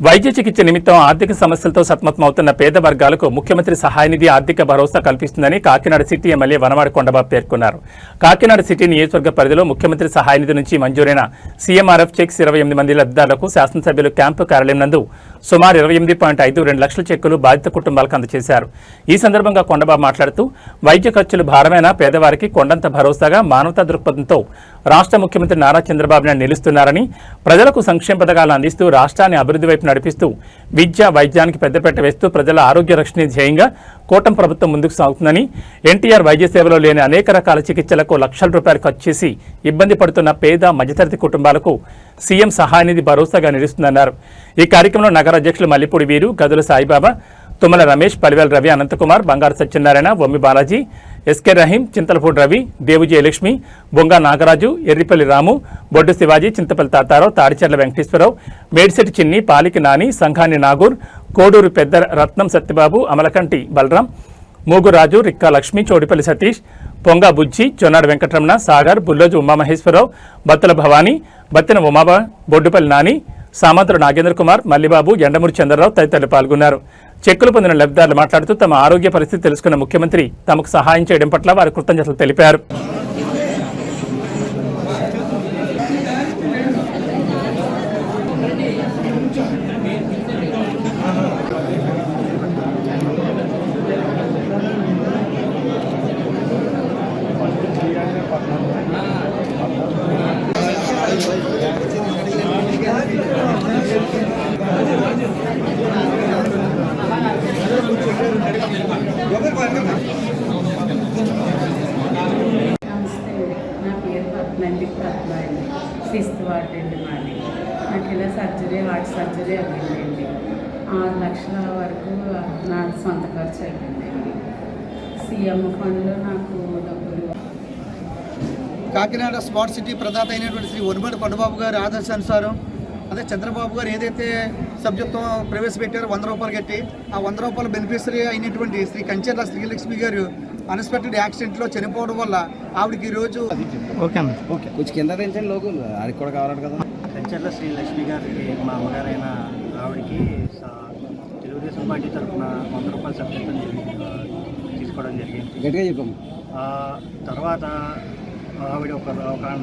వైద్య చికిత్స నిమిత్తం ఆర్థిక సమస్యలతో సతమతమవుతున్న పేద వర్గాలకు ముఖ్యమంత్రి సహాయనిధి ఆర్థిక భరోసా కల్పిస్తుందని కాకినాడ సిటీ ఎమ్మెల్యే వనవాడ కొండబాబు పేర్కొన్నారు. కాకినాడ సిటీ నియోజకవర్గ పరిధిలో ముఖ్యమంత్రి సహాయనిధి నుంచి మంజూరైన సీఎంఆర్ఎఫ్ చెక్స్ ఇరవై ఎనిమిది మంది లబ్ధిదారులకు శాసనసభ్యులు క్యాంపు కార్యాలయం నందు సుమారు ఇరవై ఎనిమిది పాయింట్ ఐదు రెండు లక్షల చెక్కులు బాధిత కుటుంబాలకు అందజేశారు. ఈ సందర్భంగా కొండబాబు మాట్లాడుతూ వైద్య ఖర్చులు భారమైన? పేదవారికి కొండంత భరోసాగా మానవతా దృక్పథంతో రాష్ట్ర ముఖ్యమంత్రి నారా చంద్రబాబు నాయుడు నిలుస్తున్నారని ప్రజలకు సంక్షేమ పథకాలను అందిస్తూ రాష్ట్రాన్ని అభివృద్ధి వైపు నడిపిస్తూ విద్య వైద్యానికి పెద్దపేట వేస్తూ ప్రజల ఆరోగ్య రక్షణ ధ్యేయంగా కూటమి ప్రభుత్వం ముందుకు సాగుతుందని ఎన్టీఆర్ వైద్య సేవలో లేని అనేక రకాల చికిత్సలకు లక్షల రూపాయలు ఖర్చు చేసి ఇబ్బంది పడుతున్న పేద మధ్యతరగతి కుటుంబాలకు సీఎం సహాయనిధి భరోసాగా నిలుస్తుందన్నారు. ఈ కార్యక్రమంలో నగర అధ్యక్షులు మల్లిపూడి వీరు గదుల సాయిబాబా తుమ్మల రమేష్ పలివేల రవి అనంతకుమార్ బంగారు సత్యనారాయణ వమ్మి బాలాజీ ఎస్కే రహీం చింతలపూడి రవి దేవు జయలక్ష్మి బొంగ నాగరాజు ఎర్రిపల్లి రాము బొడ్డు శివాజీ చింతపల్లి తాతారావు తాడిచెర్ల వెంకటేశ్వరరావు మేడిశెట్టి చిన్ని పాలికి నాని సంఘాని నాగూర్ కోడూరు పెద్ద రత్నం సత్యబాబు అమలకంటి బలరాం మూగురాజు రిక్కా లక్ష్మి చోడిపల్లి సతీష్ పొంగ బుజ్జి చొన్నాడు వెంకటరమణ సాగర్ బుల్లోజు ఉమామహేశ్వరరావు బత్తుల భవానీ బత్తిన ఉమాబ బొడ్డుపల్లి నాని సామంతుడు నాగేంద్ర కుమార్ మల్లిబాబు ఎండమూరి చంద్రరావు తదితరులు పాల్గొన్నారు. చెక్కులు పొందిన లబ్ధిదారులు మాట్లాడుతూ తమ ఆరోగ్య పరిస్థితి తెలుసుకున్న ముఖ్యమంత్రి తమకు సహాయం చేయడం పట్ల వారు కృతజ్ఞతలు తెలిపారు. పద్మంది పద్మ అండి సిక్స్త్ వార్డ్ అండి మాది. నాకు ఇలా సర్జరీ హార్ట్ సర్జరీ అయ్యిందండి ఆరు లక్షల వరకు నా సొంత ఖర్చు అయ్యిందండి సీఎం ఫండ్లో నాకు డబ్బులు కాకినాడ స్మార్ట్ సిటీ ప్రదాత అయినటువంటి శ్రీ వనుమడి కొండబాబు గారి ఆదర్శానుసారం అదే చంద్రబాబు గారు ఏదైతే సబ్జెక్ట్తో ప్రవేశపెట్టారో వంద రూపాయలు కట్టి ఆ వంద రూపాయల బెనిఫిషరీ అయినటువంటి శ్రీ కంచెర్ల శ్రీలక్ష్మి గారు అన్ఎక్స్పెక్టెడ్ యాక్సిడెంట్లో చనిపోవడం వల్ల ఆవిడకి ఈరోజు ఓకే అన్న. ఓకే. కొంచెం కింద తెంచండి లోగు ఆడికి కూడా కావాలంట కదా. కంచర్ల శ్రీ లక్ష్మి గారికి మా అమ్మగారైన ఆవిడకి తెలుగుదేశం పార్టీ తరఫున వంద రూపాయల సబ్జెక్ట్ తీసుకోవడం జరిగింది. గట్టిగా చెప్పాము ఆ తర్వాత ఆవిడ ఒక ఒక